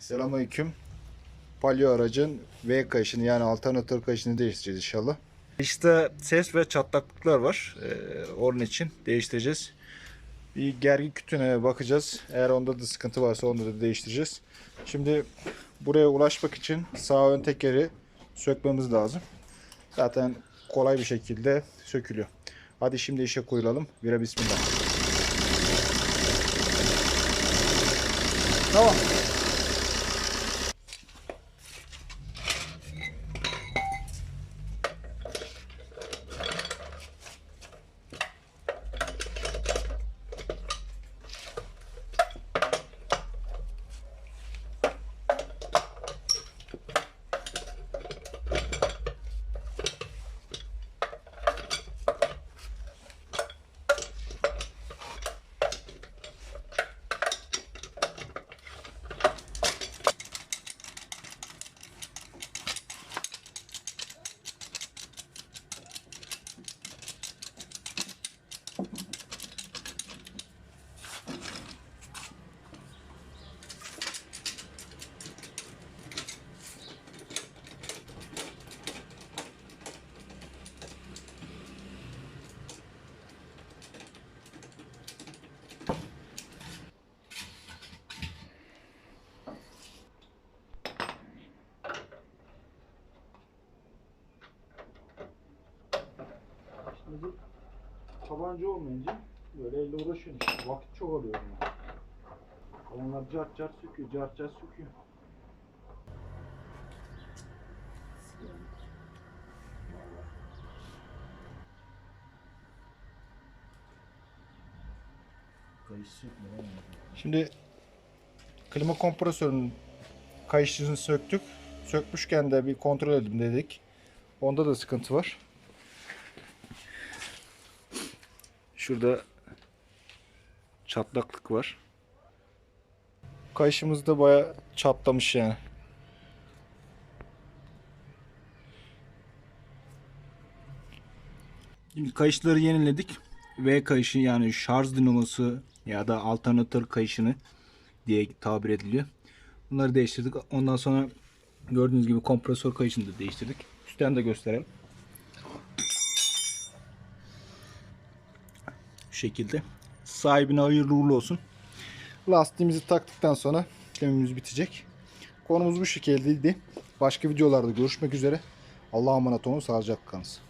Selamünaleyküm. Palio aracın V kayışını yani alternatör kayışını değiştireceğiz inşallah. İşte ses ve çatlaklıklar var. Ee, onun için değiştireceğiz. Bir gergi kütüğüne bakacağız. Eğer onda da sıkıntı varsa onu da değiştireceğiz. Şimdi buraya ulaşmak için sağ ön tekeri sökmemiz lazım. Zaten kolay bir şekilde sökülüyor. Hadi şimdi işe koyulalım. Bire bismillah. Tamam. Şimdi bu tabanca olmayınca böyle elle uğraşıyorsun işte. Vakit çok alıyor yani. Onlar cart cart söküyor, cart cart söküyor. Şimdi klima kompresörünün kayışını söktük. Sökmüşken de bir kontrol edelim dedik. Onda da sıkıntı var. Şurada çatlaklık var. Kayışımız da baya çatlamış yani. Şimdi kayışları yeniledik. V kayışı yani şarj dinamosu ya da alternatör kayışını diye tabir ediliyor. Bunları değiştirdik. Ondan sonra gördüğünüz gibi kompresör kayışını da değiştirdik. Üstten de gösterelim. Şekilde. Sahibine hayırlı uğurlu olsun. Lastiğimizi taktıktan sonra işlemimiz bitecek. Konumuz bu şekildeydi. Başka videolarda görüşmek üzere. Allah'a emanet olun. Sağlıcakla kalınız.